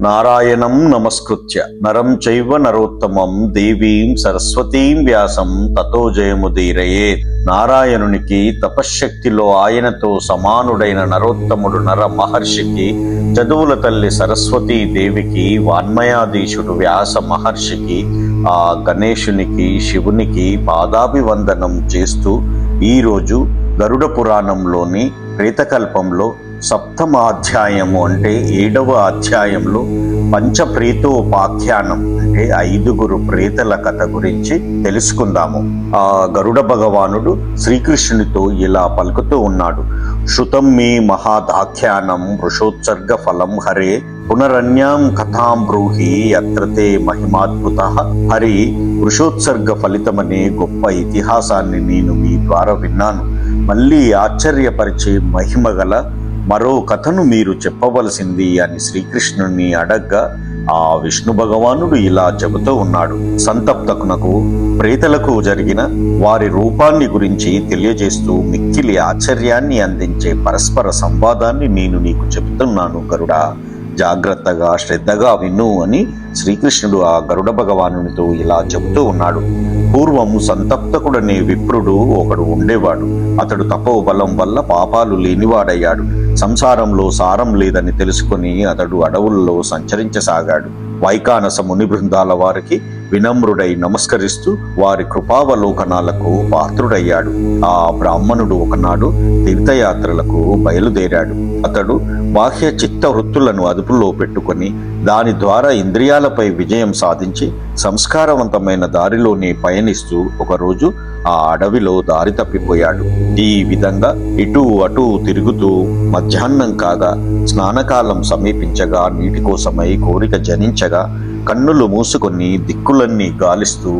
నారాయణం నమస్కృత్య. నరం చైవ నరోత్తమం దేవీం సరస్వతీం వ్యాసం తతో జయముదీరయే నారాయణునికి తపశ్శక్తిలో ఆయనతో సమానుడైన నరోత్తముడు నర మహర్షికి చదువుల తల్లి సరస్వతీ దేవికి వాన్మయాధీశుడు వ్యాస మహర్షికి ఆ గణేశునికి శివునికి పాదాభివందనం చేస్తూ ఈరోజు గరుడ పురాణంలోని ప్రేతకల్పంలో సప్తమ అధ్యాయము అంటే ఏడవ అధ్యాయంలో పంచప్రీతోపాఖ్యానం అంటే ఐదుగురు ప్రేతల కథ గురించి తెలుసుకుందాము. ఆ గరుడ భగవానుడు శ్రీకృష్ణునితో ఇలా పలుకుతూ ఉన్నాడు. శృతం మీ మహాదాఖ్యానం వృషోత్సర్గ ఫలం హరే పునరన్యాం కథాం బ్రూహి అత్రతే మహిమాద్భుత హరి వృషోత్సర్గ ఫలితమనే గొప్ప ఇతిహాసాన్ని నేను మీ ద్వారా విన్నాను. మళ్ళీ ఆశ్చర్యపరిచే మహిమ గల మరో కథను మీరు చెప్పవలసింది అని శ్రీకృష్ణుని అడగ్గా ఆ విష్ణు భగవానుడు ఇలా చెబుతూ ఉన్నాడు. సంతప్తకునకు ప్రేతలకు జరిగిన వారి రూపాన్ని గురించి తెలియజేస్తూ మిక్కిలి ఆశ్చర్యాన్ని అందించే పరస్పర సంవాదాన్ని నేను నీకు చెబుతున్నాను గరుడా. జాగ్రత్తగా శ్రద్ధగా విను అని శ్రీకృష్ణుడు ఆ గరుడ భగవానునితో ఇలా చెబుతూ ఉన్నాడు. పూర్వం సంతప్తకుడనే విప్రుడు ఒకడు ఉండేవాడు. అతడు తపోబలం వల్ల పాపాలు లేనివాడయ్యాడు. సంసారంలో సారం లేదని తెలుసుకుని అతడు అడవుల్లో సంచరించసాగాడు. వైకానస ముని బృందాల వారికి వినమ్రుడై నమస్కరిస్తూ వారి కృపావలోకనాలకు పాత్రుడయ్యాడు. ఆ బ్రాహ్మణుడు ఒకనాడు తీర్థయాత్రలకు బయలుదేరాడు. అతడు బాహ్య చిత్త వృత్తులను అదుపులో పెట్టుకొని దాని ద్వారా ఇంద్రియాలపై విజయం సాధించి సంస్కారవంతమైన దారిలోనే పయనిస్తూ ఒకరోజు ఆ అడవిలో దారి తప్పిపోయాడు. ఈ విధంగా ఇటు అటు తిరుగుతూ మధ్యాహ్నం కాగా స్నానకాలం సమీపించగా నీటి కోసమై కోరిక జనించగా కన్నులు మూసుకొని దిక్కులన్నీ గాలిస్తూ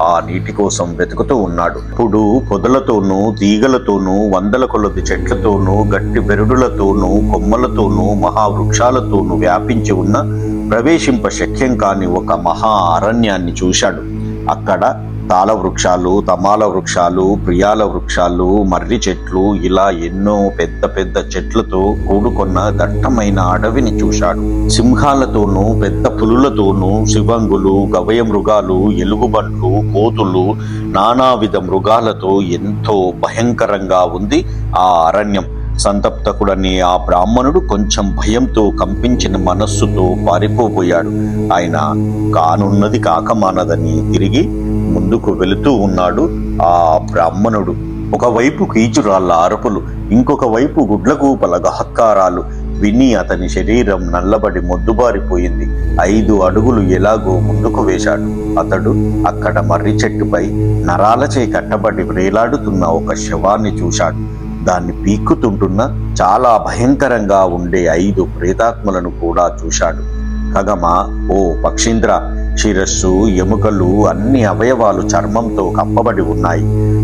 ఆ నీటి కోసం వెతుకుతూ ఉన్నాడు. ఇప్పుడు పొదలతోనూ తీగలతోనూ వందల కొలది చెట్లతోనూ గట్టి బెరుడులతోనూ కొమ్మలతోనూ మహావృక్షాలతోనూ వ్యాపించి ఉన్న ప్రవేశింప శక్యం కాని ఒక మహా అరణ్యాన్ని చూశాడు. అక్కడ తాళ వృక్షాలు తమాల వృక్షాలు ప్రియాల వృక్షాలు మర్రి చెట్లు ఇలా ఎన్నో పెద్ద పెద్ద చెట్లతో కూడుకున్న దట్టమైన అడవిని చూశాడు. సింహాలతోనూ పెద్ద పులులతోనూ శివంగులు గవయ మృగాలు ఎలుగుబంట్లు కోతులు నానావిధ మృగాలతో ఎంతో భయంకరంగా ఉంది ఆ అరణ్యం. సంతప్తకుడని ఆ బ్రాహ్మణుడు కొంచెం భయంతో కంపించిన మనస్సుతో పారిపోబోయాడు. ఆయన కానున్నది కాకమానదని తిరిగి ముందుకు వెళుతూ ఉన్నాడు ఆ బ్రాహ్మణుడు. ఒకవైపు కీచురాళ్ళ అరుపులు ఇంకొక వైపు గుడ్లగూపల గహత్కారాలు విని అతని శరీరం నల్లబడి మొద్దుబారిపోయింది. ఐదు అడుగులు ఎలాగో ముందుకు వేశాడు. అతడు అక్కడ మర్రి చెట్టుపై నరాలచే కట్టబడి వేలాడుతున్న ఒక శవాన్ని చూశాడు. దాన్ని పీక్కుతుంటున్న చాలా భయంకరంగా ఉండే ఐదు ప్రేతాత్మలను కూడా చూశాడు. ఖగమా ఓ పక్షీంద్ర శిరస్సు ఎముకలు అన్ని అవయవాలు చర్మంతో కప్పబడి ఉన్నాయి.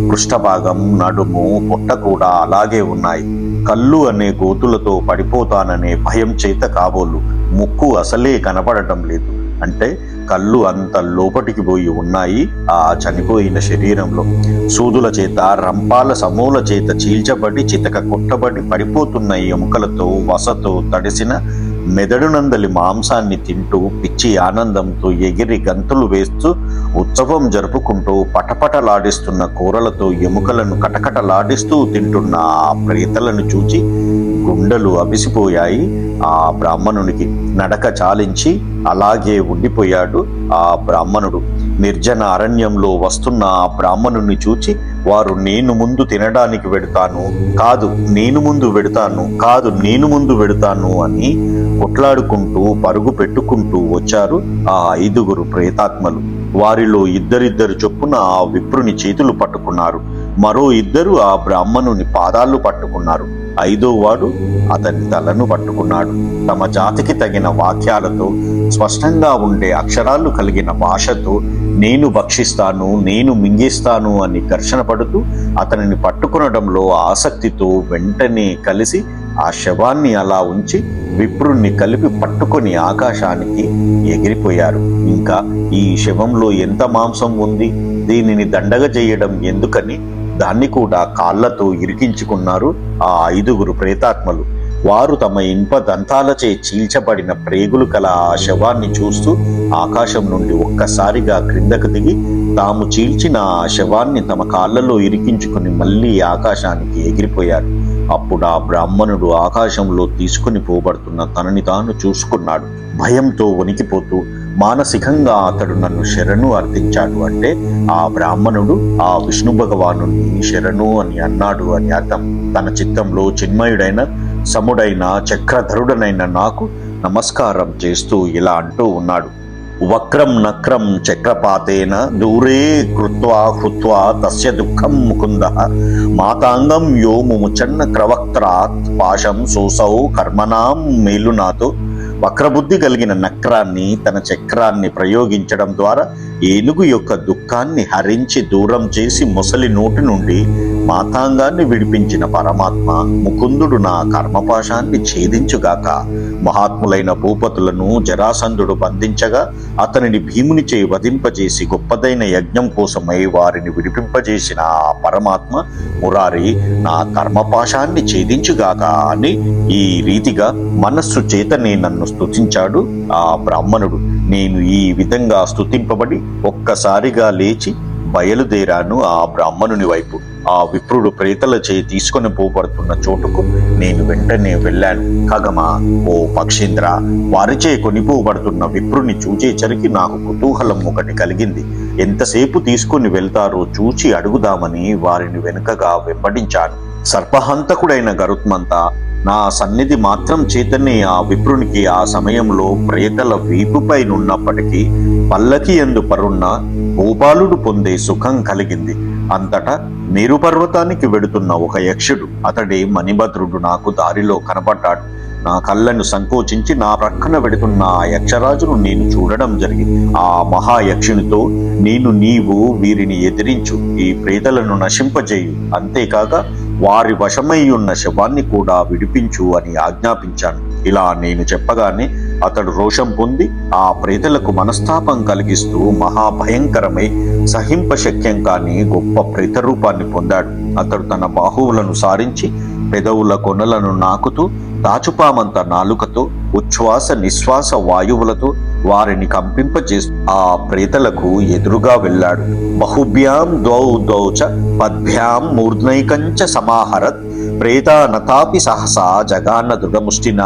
పృష్ఠభాగం నడుము పొట్ట కూడా అలాగే ఉన్నాయి. కళ్ళు అనే గోతులతో పడిపోతాననే భయం చేత కాబోలు. ముక్కు అసలే కనపడటం లేదు. అంటే కళ్ళు అంత లోపటికి పోయి ఉన్నాయి ఆ చనిపోయిన శరీరంలో. సూదుల చేత రంపాల సమూల చేత చీల్చబడి చితక కొట్టబడి పడిపోతున్న ఎముకలతో వసతో తడిసిన మెదడునందలి మాంసాన్ని తింటూ పిచ్చి ఆనందంతో ఎగిరి గంతులు వేస్తూ ఉత్సవం జరుపుకుంటూ పటపటలాడిస్తున్న కూరలతో ఎముకలను కటకటలాడిస్తూ తింటున్న ఆ ప్రేతలను చూచి గుండెలు అవిసిపోయాయి. ఆ బ్రాహ్మణునికి నడక చాలించి అలాగే ఉండిపోయాడు ఆ బ్రాహ్మణుడు. నిర్జన అరణ్యంలో వస్తున్న ఆ బ్రాహ్మణుని చూచి వారు నేను ముందు తినడానికి వెడతాను కాదు నేను ముందు వెడతాను కాదు నేను ముందు వెడతాను అని కొట్లాడుకుంటూ పరుగు పెట్టుకుంటూ వచ్చారు ఆ ఐదుగురు ప్రేతాత్మలు. వారిలో ఇద్దరిద్దరు చొప్పున ఆ విప్రుని చేతులు పట్టుకున్నారు. మరో ఇద్దరు ఆ బ్రాహ్మణుని పాదాలు పట్టుకున్నారు. ఐదో వాడు అతని తలను పట్టుకున్నాడు. తమ జాతికి తగిన వాక్యాలతో స్పష్టంగా ఉండే అక్షరాలు కలిగిన భాషతో నేను భక్షిస్తాను నేను మింగిస్తాను అని ఘర్షణ పడుతూ అతనిని పట్టుకునడంలో ఆసక్తితో వెంటనే కలిసి ఆ శవాన్ని అలా ఉంచి విప్రుణ్ణి కలిపి పట్టుకొని ఆకాశానికి ఎగిరిపోయారు. ఇంకా ఈ శవంలో ఎంత మాంసం ఉంది? దీనిని దండగ చేయడం ఎందుకని దాన్ని కూడా కాళ్ళతో ఇరికించుకున్నారు ఆ ఐదుగురు ప్రేతాత్మలు. వారు తమ ఇనుప దంతాలచే చీల్చబడిన ప్రేగులు కల ఆ శవాన్ని చూస్తూ ఆకాశం నుండి ఒక్కసారిగా క్రిందకు దిగి తాము చీల్చిన ఆ శవాన్ని తమ కాళ్ళలో ఇరికించుకుని మళ్ళీ ఆకాశానికి ఎగిరిపోయారు. అప్పుడు ఆ బ్రాహ్మణుడు ఆకాశంలో తీసుకుని పోబడుతున్న తనని తాను చూసుకున్నాడు. భయంతో వణికిపోతూ మానసికంగా అతడు నన్ను శరణు అర్థించాడు అంటే ఆ బ్రాహ్మణుడు ఆ విష్ణు భగవాను శరణు అని అన్నాడు అని అర్థం. తన చిత్తంలో చిన్మయుడైన సముడైన చక్రధరుడనైన నాకు నమస్కారం చేస్తూ ఇలా అంటూ ఉన్నాడు. వక్రం నక్రం చక్రపాతేన దూరే కృత్వా హృత్వా తస్య దుఃఖం ముకుంద. మాతాంగం యో ముముచన్న క్రవక్త్రాత్ పాశం సోసౌ కర్మనాం మేలునాతో వక్రబుద్ధి కలిగిన నక్రాన్ని తన చక్రాన్ని ప్రయోగించడం ద్వారా ఏనుగు యొక్క దుఃఖాన్ని హరించి దూరం చేసి ముసలి నోటి నుండి పాతాంగాన్ని విడిపించిన పరమాత్మ ముకుందుడు నా కర్మపాశాన్ని ఛేదించుగాక. మహాత్ములైన భూపతులను జరాసంధుడు బంధించగా అతనిని భీముని చే వధింపజేసి గొప్పదైన యజ్ఞం కోసమై వారిని విడిపింపజేసిన ఆ పరమాత్మ మురారి నా కర్మపాశాన్ని ఛేదించుగాక అని ఈ రీతిగా మనస్సు చేతనే నన్ను స్తుతించాడు ఆ బ్రాహ్మణుడు. నేను ఈ విధంగా స్తుతింపబడి ఒక్కసారిగా లేచి బయలుదేరాను ఆ బ్రాహ్మణుని వైపు. ఆ విప్రుడు ప్రేతలచే తీసుకొని పోబడుతున్న చోటుకు నేను వెంటనే వెళ్ళాను. కగమా ఓ పక్షేంద్ర వారిచే కొనిపోబడుతున్న విప్రుని చూచేసరికి నాకు కుతూహలం ఒకటి కలిగింది. ఎంతసేపు తీసుకుని వెళ్తారో చూచి అడుగుదామని వారిని వెనుకగా వెంబడించాను. సర్పహంతకుడైన గరుత్మంతా నా సన్నిధి మాత్రం చేతనే ఆ విప్రునికి ఆ సమయంలో ప్రేతల వీపుపై నున్నప్పటికీ పల్లకి ఎందు పరున్న భూపాలుడు పొందే సుఖం కలిగింది. అంతటా మేరు పర్వతానికి వెడుతున్న ఒక యక్షుడు అతడే మణిభద్రుడు నాకు దారిలో కనపడ్డాడు. నా కళ్ళను సంకోచించి నా ప్రక్కన వెడుతున్న ఆ యక్షరాజును నేను చూడడం జరిగింది. ఆ మహాయక్షునితో నేను నీవు వీరిని ఎదిరించు ఈ ప్రేతలను నశింపజేయు. అంతేకాక వారి వశమై ఉన్న శవాన్ని కూడా విడిపించు అని ఆజ్ఞాపించాను. ఇలా నేను చెప్పగానే అతడు రోషం పొంది ఆ ప్రేతలకు మనస్తాపం కలిగిస్తూ మహాభయంకరమై సహింపశక్యం కాని గొప్ప ప్రేత రూపాన్ని పొందాడు. అతడు తన బాహువులను సారించి పెదవుల కొనలను నాకుతూ తాచుపామంత నాలుకతో ఉచ్ఛ్వాస నిశ్వాస వాయువులతో వారిని కంపింపజేసి ఆ ప్రేతలకు ఎదురుగా వెళ్ళాడు. బహుభ్యాం ద్వౌ ద్వౌ పద్భ్యాం మూర్ధ్నైకంచ సమాహరత్ ప్రేతానతాపి సహసా జగాన్న దృఢముష్టిన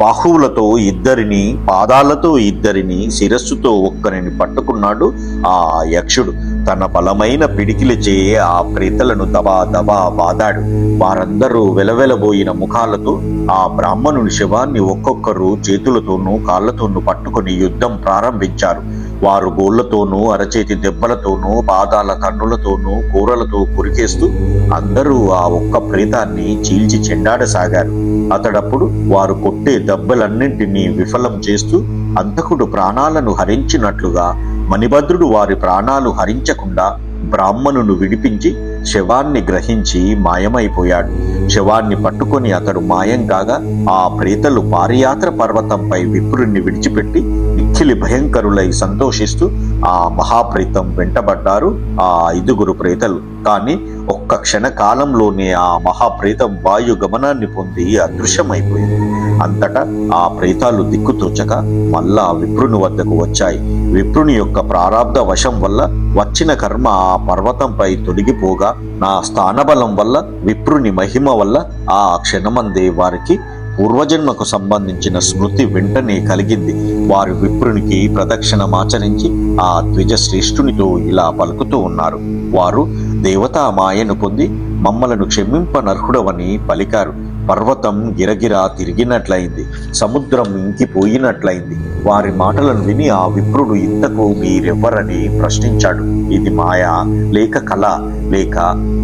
బాహువులతో ఇద్దరిని పాదాలతో ఇద్దరిని శిరస్సుతో ఒక్కరిని పట్టుకున్నాడు ఆ యక్షుడు. తన బలమైన పిడికిలచే ఆ ప్రేతలను దబా దబా బాదాడు వారందరూ వెలవెలబోయిన ముఖాలతో ఆ బ్రాహ్మణుని శవాన్ని ఒక్కొక్కరు చేతులతోనూ కాళ్ళతోనూ పట్టుకొని యుద్ధం ప్రారంభించారు. వారు గోళ్ళతోనూ అరచేతి దెబ్బలతోనూ పాదాల కన్నులతోనూ కూరలతో కురికేస్తూ అందరూ ఆ ఒక్క ప్రేతాన్ని చీల్చి చెండాడసాగారు. అతడప్పుడు వారు కొట్టే దెబ్బలన్నింటినీ విఫలం చేస్తూ అంతకుడు ప్రాణాలను హరించినట్లుగా మణిభద్రుడు వారి ప్రాణాలు హరించకుండా బ్రాహ్మణును విడిపించి శవాన్ని గ్రహించి మాయమైపోయాడు. శవాన్ని పట్టుకొని అతడు మాయం కాగా ఆ ప్రేతలు పారియాత్ర పర్వతంపై విప్రుణ్ణి విడిచిపెట్టి మిక్కిలి భయంకరులై సంతోషిస్తూ ఆ మహాప్రేతం వెంటబడ్డారు ఆ ఐదుగురు ప్రేతలు. కానీ ఒక్క క్షణ కాలంలోనే ఆ మహాప్రేతం వాయు గమనాన్ని పొంది అదృశ్యమైపోయింది. అంతటా ఆ ప్రేతాలు దిక్కుతోచక మళ్ళా విప్రుని వద్దకు వచ్చాయి. విప్రుని యొక్క ప్రారాబ్ధ వశం వల్ల వచ్చిన కర్మ ఆ పర్వతంపై తొలగిపోగా నా స్థానబలం వల్ల విప్రుని మహిమ వల్ల ఆ క్షణమందే వారికి పూర్వజన్మకు సంబంధించిన స్మృతి వెంటనే కలిగింది. వారు విప్రునికి ప్రదక్షిణమాచరించి ఆ ద్విజ శ్రేష్ఠునితో ఇలా పలుకుతూ ఉన్నారు. వారు దేవతా మాయను పొంది మమ్మలను క్షమింపనర్హుడవని పలికారు. పర్వతం గిరగిరా తిరిగినట్లయింది. సముద్రం ఇంకిపోయినట్లయింది. వారి మాటలను విని ఆ విప్రుడు ఇంతకు మీరెవ్వరని ప్రశ్నించాడు. ఇది మాయా? లేక కళ లేక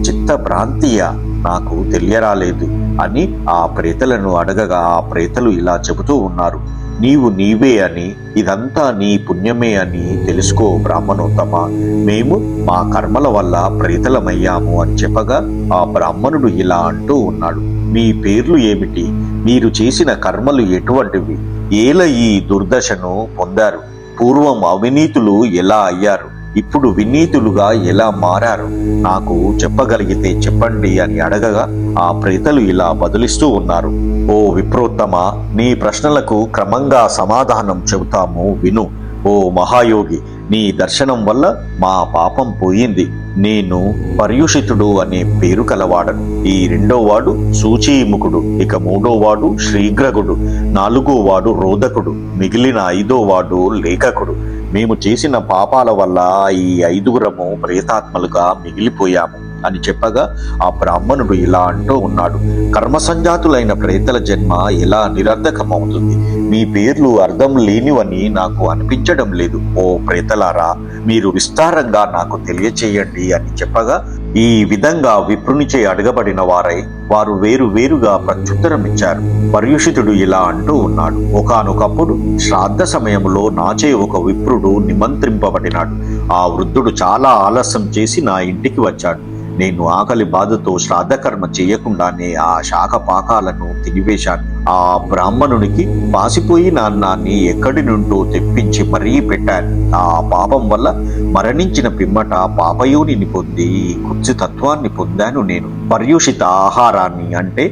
చిత్తభ్రాంతియా? నాకు తెలియరాలేదు అని ఆ ప్రేతలను అడగగా ఆ ప్రేతలు ఇలా చెబుతూ ఉన్నారు. నీవు నీవే అని ఇదంతా నీ పుణ్యమే అని తెలుసుకో బ్రాహ్మణోత్తమ. మేము మా కర్మల వల్ల ప్రేతలమయ్యాము అని చెప్పగా ఆ బ్రాహ్మణుడు ఇలా అంటూ ఉన్నాడు. మీ పేర్లు ఏమిటి? మీరు చేసిన కర్మలు ఎటువంటివి? ఏల ఈ దుర్దశను పొందారు? పూర్వం అవినీతులు ఎలా అయ్యారు? ఇప్పుడు వినీతులుగా ఎలా మారారు? నాకు చెప్పగలిగితే చెప్పండి అని అడగగా ఆ ప్రేతలు ఇలా బదులిస్తూ ఉన్నారు. ఓ విప్రోత్తమ నీ ప్రశ్నలకు క్రమంగా సమాధానం చెబుతాము విను. ఓ మహాయోగి నీ దర్శనం వల్ల మా పాపం పోయింది. నేను పర్యుషితుడు అనే పేరు కలవాడను. ఈ రెండో వాడు సూచీముఖుడు ఇక మూడో వాడు శ్రీగ్రగుడు నాలుగో వాడు రోదకుడు మిగిలిన ఐదో వాడు లేఖకుడు. మేము చేసిన పాపాల వల్ల ఈ ఐదుగురము ప్రేతాత్మలుగా మిగిలిపోయాము. అని చెప్పగా ఆ బ్రాహ్మణుడు ఇలా అంటూ ఉన్నాడు కర్మ సంజాతులైన ప్రేతల జన్మ ఎలా నిరర్ధకమవుతుంది. మీ పేర్లు అర్థం లేనివని నాకు అనిపించడం లేదు. ఓ ప్రేతలారా మీరు విస్తారంగా నాకు తెలియచేయండి అని చెప్పగా ఈ విధంగా విప్రునిచే అడగబడిన వారై వారు వేరు వేరుగా ప్రత్యుత్తరం ఇచ్చారు పర్యుషితుడు ఇలా అంటూ ఉన్నాడు ఒకానొకప్పుడు శ్రాద్ధ సమయంలో నాచే ఒక విప్రుడు నిమంత్రింపబడినాడు. ఆ వృద్ధుడు చాలా ఆలస్యం చేసి నా ఇంటికి వచ్చాడు. నేను ఆకలి బాధతో శ్రాద్ధకర్మ చేయకుండానే ఆ శాఖ పాకాలను తినివేశాను ఆ బ్రాహ్మణునికి పాసిపోయి నాన్నాన్ని ఎక్కడి నుండో తెప్పించి మరీ పెట్టాను. ఆ పాపం వల్ల మరణించిన పిమ్మట పాపయోనిని పొంది కుత్సితత్వాన్ని పొందాను నేను. పర్యూషిత ఆహారాన్ని అంటే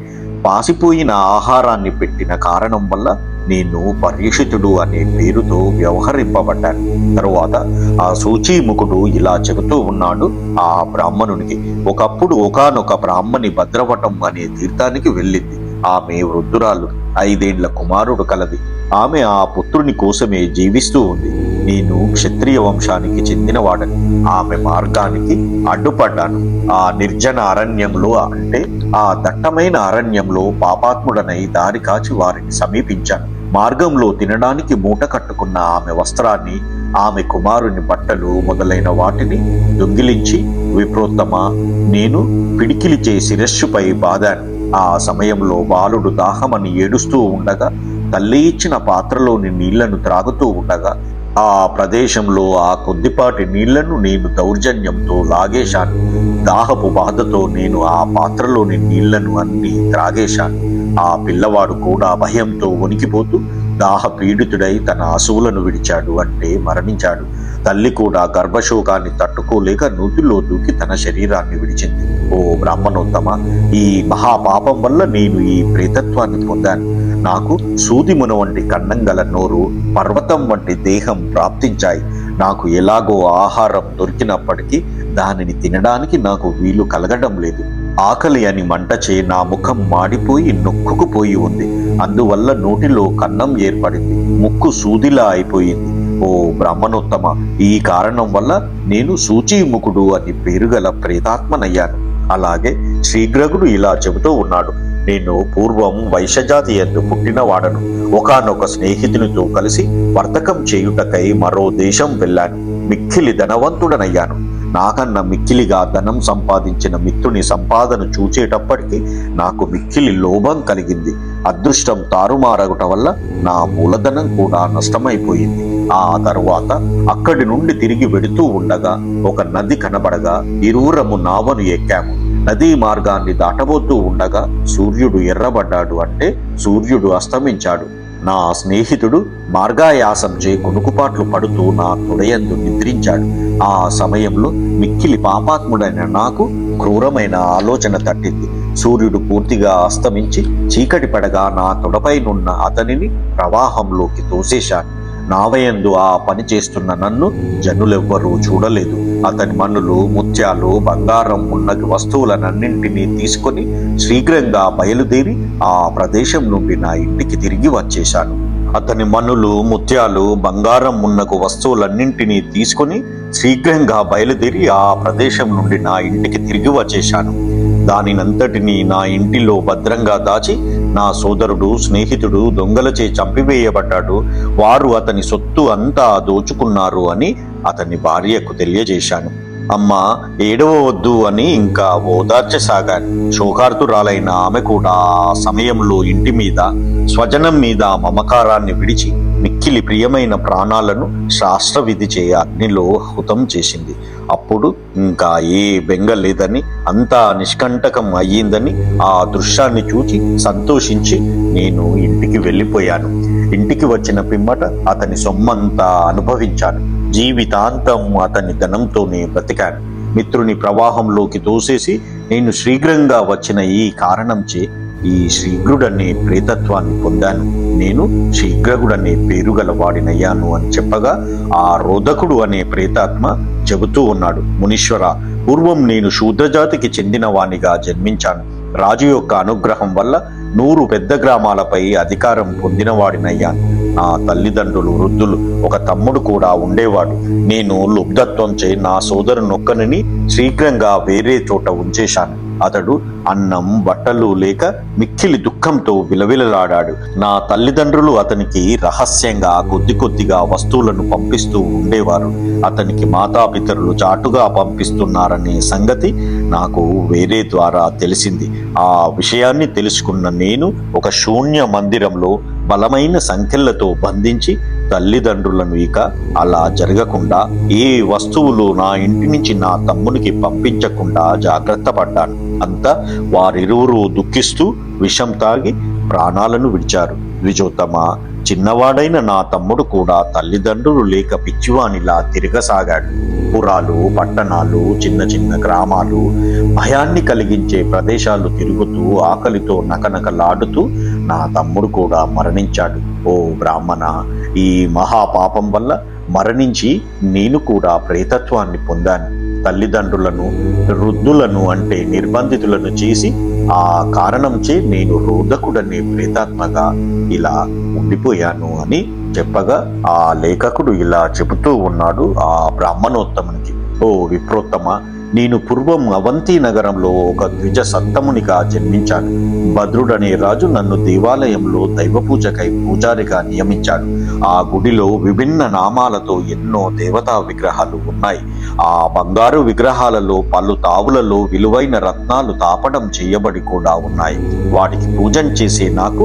పాసిపోయిన ఆహారాన్ని పెట్టిన కారణం వల్ల నేను పరీక్షితుడు అనే పేరుతో వ్యవహరింపబడ్డాను. తరువాత ఆ సూచీముఖుడు ఇలా చెబుతూ ఉన్నాడు ఆ బ్రాహ్మణునికి ఒకప్పుడు ఒకానొక బ్రాహ్మణి భద్రవటం అనే తీర్థానికి వెళ్ళింది. ఆమె వృద్ధురాలు ఐదేండ్ల కుమారుడు కలది. ఆమె ఆ పుత్రుని కోసమే జీవిస్తూ ఉంది. నేను క్షత్రియ వంశానికి చెందినవాడని ఆమె మార్గానికి అడ్డుపడ్డాను. ఆ నిర్జన అరణ్యంలో అంటే ఆ దట్టమైన అరణ్యంలో పాపాత్ముడనై దారి కాచి వారిని సమీపించాను. మార్గంలో తినడానికి మూట కట్టుకున్న ఆమె వస్త్రాన్ని ఆమె కుమారుని బట్టలు మొదలైన వాటిని దొంగిలించి విప్రోత్తమ నేను పిడికిలిచే శిరస్సుపై బాదాను. ఆ సమయంలో బాలుడు దాహమని ఏడుస్తూ ఉండగా తల్లి ఇచ్చిన పాత్రలోని నీళ్ళను త్రాగుతూ ఉండగా ఆ ప్రదేశంలో ఆ కొద్దిపాటి నీళ్ళను నేను దౌర్జన్యంతో లాగేశాను. దాహపు బాధతో నేను ఆ పాత్రలోని నీళ్ళను అన్ని త్రాగేశాను. ఆ పిల్లవాడు కూడా భయంతో వణికిపోతూ దాహ పీడితుడై తన అసువులను విడిచాడు అంటే మరణించాడు. తల్లి కూడా గర్భశోకాన్ని తట్టుకోలేక నూతిలో దూకి తన శరీరాన్ని విడిచింది. ఓ బ్రాహ్మణోత్తమ ఈ మహాపాపం వల్ల నేను ఈ ప్రేతత్వాన్ని పొందాను. నాకు సూదిమున వంటి కన్నం గల నోరు పర్వతం వంటి దేహం ప్రాప్తించాయి. నాకు ఎలాగో ఆహారం దొరికినప్పటికీ దానిని తినడానికి నాకు వీలు కలగడం లేదు. ఆకలి అని మంటచే నా ముఖం మాడిపోయి నొక్కుకుపోయి ఉంది. అందువల్ల నోటిలో కన్నం ఏర్పడింది. ముక్కు సూదిలా అయిపోయింది. ఓ బ్రహ్మనోత్తమ ఈ కారణం వల్ల నేను సూచీముఖుడు అని పేరుగల ప్రేతాత్మనయ్యాను. అలాగే శ్రీగ్రగుడు ఇలా చెబుతూ ఉన్నాడు. నేను పూర్వం వైశ్యజాతి ఎందు పుట్టినవాడను. ఒకానొక స్నేహితునితో కలిసి వర్తకం చేయుటకై మరో దేశం వెళ్ళాను. మిక్కిలి ధనవంతుడనయ్యాను. నాకన్న మిక్కిలిగా ధనం సంపాదించిన మిత్రుని సంపాదన చూచేటప్పటికి నాకు మిక్కిలి లోభం కలిగింది. అదృష్టం తారుమారగుట వల్ల నా మూలధనం కూడా నష్టమైపోయింది. ఆ తరువాత అక్కడి నుండి తిరిగి వెడుతూ ఉండగా ఒక నది కనబడగా ఇరువురము నావను ఎక్కాము. నదీ మార్గాన్ని దాటబోతూ ఉండగా సూర్యుడు ఎర్రబడ్డాడు అంటే సూర్యుడు అస్తమించాడు. నా స్నేహితుడు మార్గాయాసం చే కునుకుపాట్లు పడుతూ నా తొడయందు నిద్రించాడు. ఆ సమయంలో మిక్కిలి పాపాత్ముడైన నాకు క్రూరమైన ఆలోచన తట్టింది. సూర్యుడు పూర్తిగా అస్తమించి చీకటి పడగా నా తొడపైనున్న అతనిని ప్రవాహంలోకి తోసేశాను నావయందు ఆ పని చేస్తున్న నన్ను జనులెవ్వరూ చూడలేదు. అతని మనులు ముత్యాలు బంగారం ఉన్న వస్తువులనన్నింటినీ తీసుకొని శీఘ్రంగా బయలుదేరి ఆ ప్రదేశం నుండి నా ఇంటికి తిరిగి వచ్చేశాను. అతని మనులు ముత్యాలు బంగారం ఉన్నకు వస్తువులన్నింటినీ తీసుకొని శీఘ్రంగా బయలుదేరి ఆ ప్రదేశం నుండి నా ఇంటికి తిరిగి వచ్చేశాను. దానినంతటినీ నా ఇంటిలో భద్రంగా దాచి నా సోదరుడు స్నేహితుడు దొంగలచే చంపివేయబడ్డాడు. వారు అతని సొత్తు అంతా దోచుకున్నారు అని అతని భార్యకు తెలియజేశాను. అమ్మ ఏడవవద్దు అని ఇంకా ఓదార్చసాగాను. శోకార్తురాలైన ఆమె కూడా ఆ సమయంలో ఇంటి మీద స్వజనం మీద మమకారాన్ని విడిచి మిక్కిలి ప్రియమైన ప్రాణాలను శాస్త్ర విధి చే అగ్నిలో హుతం చేసింది. అప్పుడు ఇంకా ఏ బెంగ లేదని అంతా నిష్కంటకం అయ్యిందని ఆ దృశ్యాన్ని చూచి సంతోషించి నేను ఇంటికి వెళ్ళిపోయాను. ఇంటికి వచ్చిన పిమ్మట అతని సొమ్మంతా అనుభవించాను. జీవితాంతం అతని ధనంతోనే బ్రతికాను. మిత్రుని ప్రవాహంలోకి తోసేసి నేను శీఘ్రంగా వచ్చిన ఈ కారణంచే ఈ శీఘ్రుడనే ప్రేతత్వాన్ని పొందాను. నేను శీఘ్రగుడనే పేరు గలవాడినయ్యాను అని చెప్పగా ఆ రోదకుడు అనే ప్రేతాత్మ చెబుతూ ఉన్నాడు. మునీశ్వర పూర్వం నేను శూద్రజాతికి చెందిన వానిగా జన్మించాను. రాజు యొక్క అనుగ్రహం వల్ల నూరు పెద్ద గ్రామాలపై అధికారం పొందినవాడినయ్యాను. నా తల్లిదండ్రులు వృద్ధులు ఒక తమ్ముడు కూడా ఉండేవాడు. నేను లుబ్ధత్వంచే నా సోదరునొక్కనిని శీఘ్రంగా వేరే చోట ఉంచేశాను. అతడు అన్నం బట్టలు లేక మిక్కిలి దుఃఖంతో విలవిలలాడాడు. నా తల్లిదండ్రులు అతనికి రహస్యంగా కొద్ది కొద్దిగా వస్తువులను పంపిస్తూ ఉండేవారు. అతనికి మాతాపితరులు చాటుగా పంపిస్తున్నారనే సంగతి నాకు వేరే ద్వారా తెలిసింది. ఆ విషయాన్ని తెలుసుకున్న నేను ఒక శూన్య మందిరంలో బలమైన సంఖ్యలతో బంధించి తల్లిదండ్రులను ఇక అలా జరగకుండా ఏ వస్తువులు నా ఇంటి నుంచి నా తమ్మునికి పంపించకుండా జాగ్రత్త పడ్డాను. అంతా వారిరువురు దుఃఖిస్తూ విషం తాగి ప్రాణాలను విడిచారు. ద్విజోత్తమ చిన్నవాడైన నా తమ్ముడు కూడా తల్లిదండ్రులు లేక పిచ్చివానిలా తిరగసాగాడు. పురాలు పట్టణాలు చిన్న చిన్న గ్రామాలు భయాన్ని కలిగించే ప్రదేశాలు తిరుగుతూ ఆకలితో నకనకలాడుతూ నా తమ్ముడు కూడా మరణించాడు. ఓ బ్రాహ్మణ ఈ మహాపాపం వల్ల మరణించి నేను కూడా ప్రేతత్వాన్ని పొందాను. తల్లిదండ్రులను వృద్ధులను అంటే నిర్బంధితులను చేసి ఆ కారణంచే నేను రోదకుడని ప్రేతాత్మగా ఇలా ఉండిపోయాను అని చెప్పగా ఆ లేఖకుడు ఇలా చెబుతూ ఉన్నాడు ఆ బ్రాహ్మణోత్తమునికి. ఓ విప్రోత్తమ నేను పూర్వం అవంతి నగరంలో ఒక ద్విజ సత్తమునిగా జన్మించాను. భద్రుడనే రాజు నన్ను దేవాలయంలో దైవ పూజకై పూజారిగా నియమించాడు. ఆ గుడిలో విభిన్న నామాలతో ఎన్నో దేవతా విగ్రహాలు ఉన్నాయి. ఆ బంగారు విగ్రహాలలో పలు తావులలో విలువైన రత్నాలు తాపడం చేయబడి కూడా ఉన్నాయి. వాటికి పూజం చేసే నాకు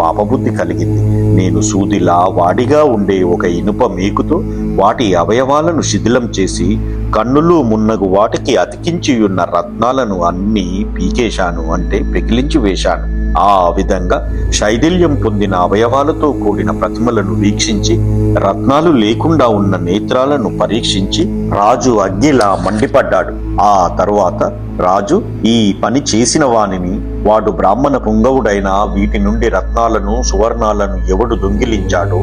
పాపబుద్ధి కలిగింది. నేను సూదిలా వాడిగా ఉండే ఒక ఇనుప మేకుతో వాటి అవయవాలను శిథిలం చేసి కన్నులు మున్నగు వాటికి అతికించి ఉన్న రత్నాలను అన్నీ పీకేశాను అంటే పెకిలించి వేశాను. ఆ విధంగా శైథిల్యం పొందిన అవయవాలతో కూడిన ప్రతిమలను వీక్షించి రత్నాలు లేకుండా ఉన్న నేత్రాలను పరీక్షించి రాజు అగ్నిలా మండిపడ్డాడు. ఆ తరువాత రాజు ఈ పని చేసిన వానిని వాడు బ్రాహ్మణ పుంగవుడైన వీటి నుండి రత్నాలను సువర్ణాలను ఎవడు దొంగిలించాడో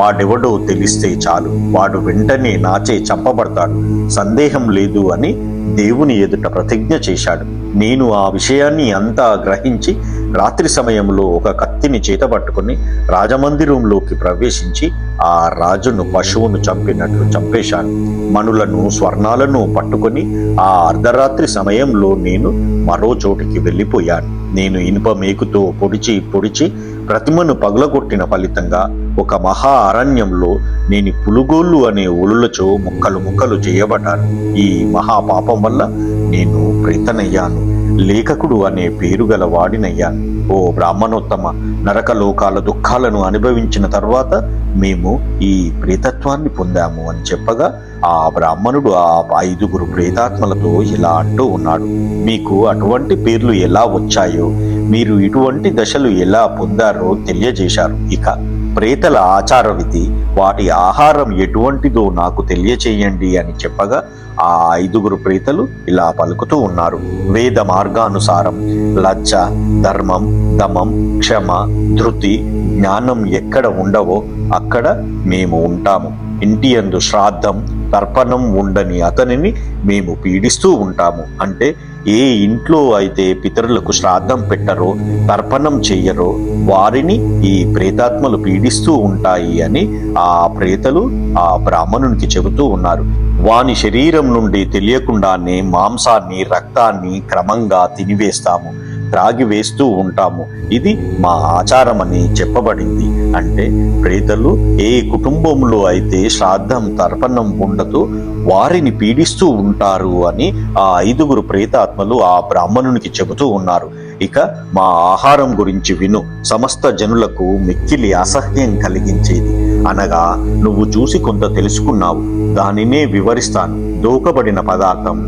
వాడెవడో తెలిస్తే చాలు. వాడు వెంటనే నాచే చంపబడతాడు. సందేహం లేదు అని దేవుని ఎదుట ప్రతిజ్ఞ చేశాడు. నేను ఆ విషయాన్ని అంతా గ్రహించి రాత్రి సమయంలో ఒక కత్తిని చేతబట్టుకుని రాజమందిరంలోకి ప్రవేశించి ఆ రాజును పశువును చంపినట్లు చంపేశాను. మనులను స్వర్ణాలను పట్టుకొని ఆ అర్ధరాత్రి సమయంలో నేను మరో చోటికి వెళ్ళిపోయాను. నేను ఇనుప మేకుతో పొడిచి పొడిచి ప్రతిమను పగులగొట్టిన ఫలితంగా ఒక మహా అరణ్యంలో నేను పులుగోళ్ళు అనే ఒలులచో ముక్కలు ముక్కలు చేయబడ్డాను. ఈ మహాపాపం వల్ల నేను ప్రేతనయ్యాను. లేఖకుడు అనే పేరు గల వాడినయ్యాను. ఓ బ్రాహ్మణోత్తమ నరకలోకాల దుఃఖాలను అనుభవించిన తర్వాత మేము ఈ ప్రేతత్వాన్ని పొందాము అని చెప్పగా ఆ బ్రాహ్మణుడు ఆ ఐదుగురు ప్రేతాత్మలతో ఇలా అంటూ ఉన్నాడు. మీకు అటువంటి పేర్లు ఎలా వచ్చాయో మీరు ఇటువంటి దశలు ఎలా పొందారో తెలియజేశారు. ఇక ప్రేతల ఆచార విధి వాటి ఆహారం ఎటువంటిదో నాకు తెలియచేయండి అని చెప్పగా ఆ ఐదుగురు ప్రేతలు ఇలా పలుకుతూ ఉన్నారు. వేద మార్గానుసారం లజ్జ ధర్మం దమం క్షమ ధృతి జ్ఞానం ఎక్కడ ఉండవో అక్కడ మేము ఉంటాము. ఇంటి యందు శ్రాద్ధం తర్పణం ఉండని అతనిని మేము పీడిస్తూ ఉంటాము. అంటే ఏ ఇంట్లో అయితే పితరులకు శ్రాద్ధం పెట్టరో తర్పణం చెయ్యరో వారిని ఈ ప్రేతాత్మలు పీడిస్తూ ఉంటాయి అని ఆ ప్రేతలు ఆ బ్రాహ్మణునికి చెబుతూ ఉన్నారు. వాని శరీరం నుండి తెలియకుండానే మాంసాన్ని రక్తాన్ని క్రమంగా తినివేస్తాము. త్రాగి వేస్తూ ఉంటాము. ఇది మా ఆచారమని చెప్పబడింది. అంటే ప్రేతలు ఏ కుటుంబంలో అయితే శ్రాద్ధం తర్పణం ఉండదు వారిని పీడిస్తూ ఉంటారు అని ఆ ఐదుగురు ప్రేతాత్మలు ఆ బ్రాహ్మణునికి చెబుతూ ఉన్నారు. ఇక మా ఆహారం గురించి విను. సమస్త జనులకు మిక్కిలి అసహ్యం కలిగించేది. అనగా నువ్వు చూసి కొంత తెలుసుకున్నావు. దానినే వివరిస్తాను. దూకబడిన పదార్థం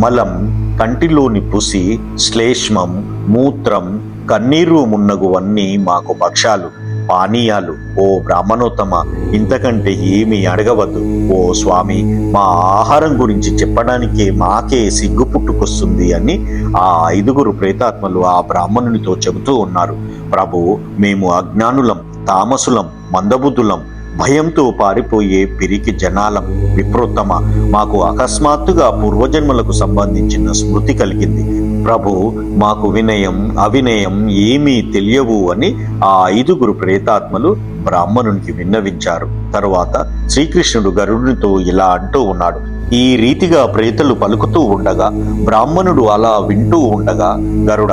మలం కంటిలోని పుసి శ్లేష్మం మూత్రం కన్నీరు మున్నగువన్నీ మాకు భక్ష్యాలు పానీయాలు. ఓ బ్రాహ్మణోత్తమ ఇంతకంటే ఏమీ అడగవద్దు. ఓ స్వామి మా ఆహారం గురించి చెప్పడానికే మాకే సిగ్గు పుట్టుకొస్తుంది అని ఆ ఐదుగురు ప్రేతాత్మలు ఆ బ్రాహ్మణునితో చెబుతూ ఉన్నారు. ప్రభు మేము అజ్ఞానులం తామసులం మందబుద్ధులం భయంతో పారిపోయే పిరికి జనాలం విప్రోత్తమ. మాకు అకస్మాత్తుగా పూర్వజన్మలకు సంబంధించిన స్మృతి కలిగింది. ప్రభు మాకు వినయం అవినయం ఏమీ తెలియవు అని ఆ ఐదుగురు ప్రేతాత్మలు బ్రాహ్మణునికి విన్నవించారు. తరువాత శ్రీకృష్ణుడు గరుడునితో ఇలా అంటూ ఉన్నాడు. ఈ రీతిగా ప్రేతలు పలుకుతూ ఉండగా బ్రాహ్మణుడు అలా వింటూ ఉండగా గరుడ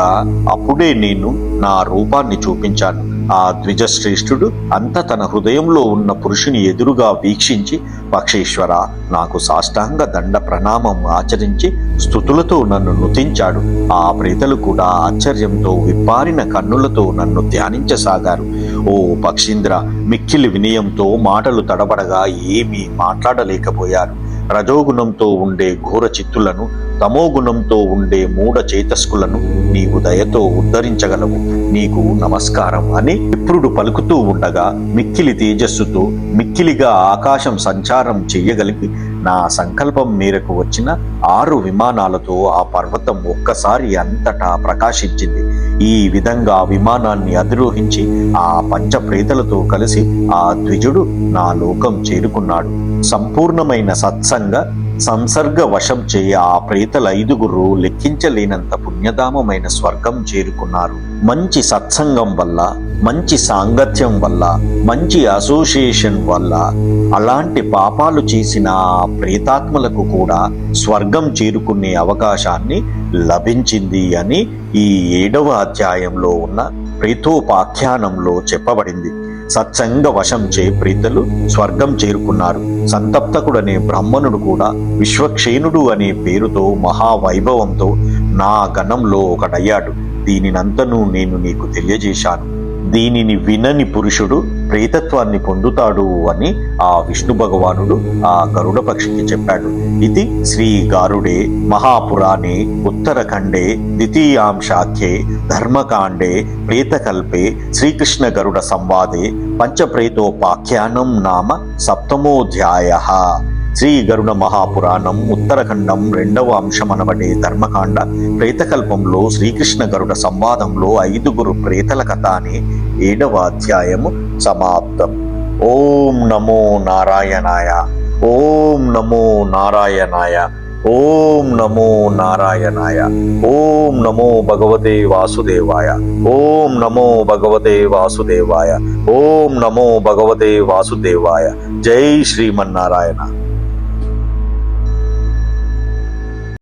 అప్పుడే నేను నా రూపాన్ని చూపించాను. ఆ ద్విజశ్రేష్ఠుడు అంత తన హృదయంలో ఉన్న పురుషుని ఎదురుగా వీక్షించి పక్షేశ్వర నాకు సాష్టాంగ దండ ప్రణామం ఆచరించి స్థుతులతో నన్ను నుతించాడు. ఆ ప్రేతలు కూడా ఆశ్చర్యంతో విప్పారిన కన్నులతో నన్ను ధ్యానించసాగారు. ఓ పక్షీంద్ర మిక్కిలి వినయంతో మాటలు తడబడగా ఏమీ మాట్లాడలేకపోయారు. రజోగుణంతో ఉండే ఘోర చిత్తులను తమోగుణంతో ఉండే మూఢ చేతస్కులను నీవు దయతో ఉద్ధరించగలవు. నీకు నమస్కారం అని విప్రుడు పలుకుతూ ఉండగా మిక్కిలి తేజస్సుతో మిక్కిలిగా ఆకాశం సంచారం చెయ్యగలిగి నా సంకల్పం మేరకు వచ్చిన ఆరు విమానాలతో ఆ పర్వతం ఒక్కసారి అంతటా ప్రకాశించింది. ఈ విధంగా విమానాన్ని అధిరోహించి ఆ పంచప్రేతలతో కలిసి ఆ ద్విజుడు నా లోకం చేరుకున్నాడు. సంపూర్ణమైన సత్సంగ సంసర్గ వశం చేయ ఆ ప్రేతల ఐదుగురు లెక్కించలేనంత పుణ్యధామమైన స్వర్గం చేరుకున్నారు. మంచి సత్సంగం వల్ల మంచి సాంగత్యం వల్ల మంచి అసోసియేషన్ వల్ల అలాంటి పాపాలు చేసిన ప్రేతాత్మలకు కూడా స్వర్గం చేరుకునే అవకాశాన్ని లభించింది అని ఈ ఏడవ అధ్యాయంలో ఉన్న ప్రేతోపాఖ్యానంలో చెప్పబడింది. సత్సంగ వశం చే ప్రీతలు స్వర్గం చేరుకున్నారు. సంతప్తకుడనే బ్రాహ్మణుడు కూడా విశ్వక్షేణుడు అనే పేరుతో మహావైభవంతో నా గణంలో ఒకడయ్యాడు. దీనినంతను నేను నీకు తెలియజేశాను. దీనిని వినని పురుషుడు ప్రేతత్వాన్ని పొందుతాడు అని ఆ విష్ణు భగవానుడు ఆ గరుడ పక్షికి చెప్పాడు. ఇది శ్రీ గారుడే మహాపురాణే ఉత్తరఖండే ద్వితీయాంశాఖ్యే ధర్మకాండే ప్రేతకల్పే శ్రీకృష్ణ గరుడ సంవాదే పంచప్రేతోపాఖ్యానం నామ సప్తమోధ్యాయ. శ్రీ గరుడ మహాపురాణం ఉత్తరఖండం రెండవ అంశం అనబడే ధర్మకాండ ప్రేతకల్పంలో శ్రీకృష్ణ గరుడ సంవాదంలో ఐదుగురు ప్రేతల కథ అనే ఏడవ అధ్యాయము సమాప్తం. ఓం నమో నారాయణాయ. ఓం నమో నారాయణాయ. ఓం నమో నారాయణాయ. ఓం నమో భగవతే వాసుదేవాయ. ఓం నమో భగవతే వాసుదేవాయ. ఓం నమో భగవతే వాసుదేవాయ. జై శ్రీమన్నారాయణ.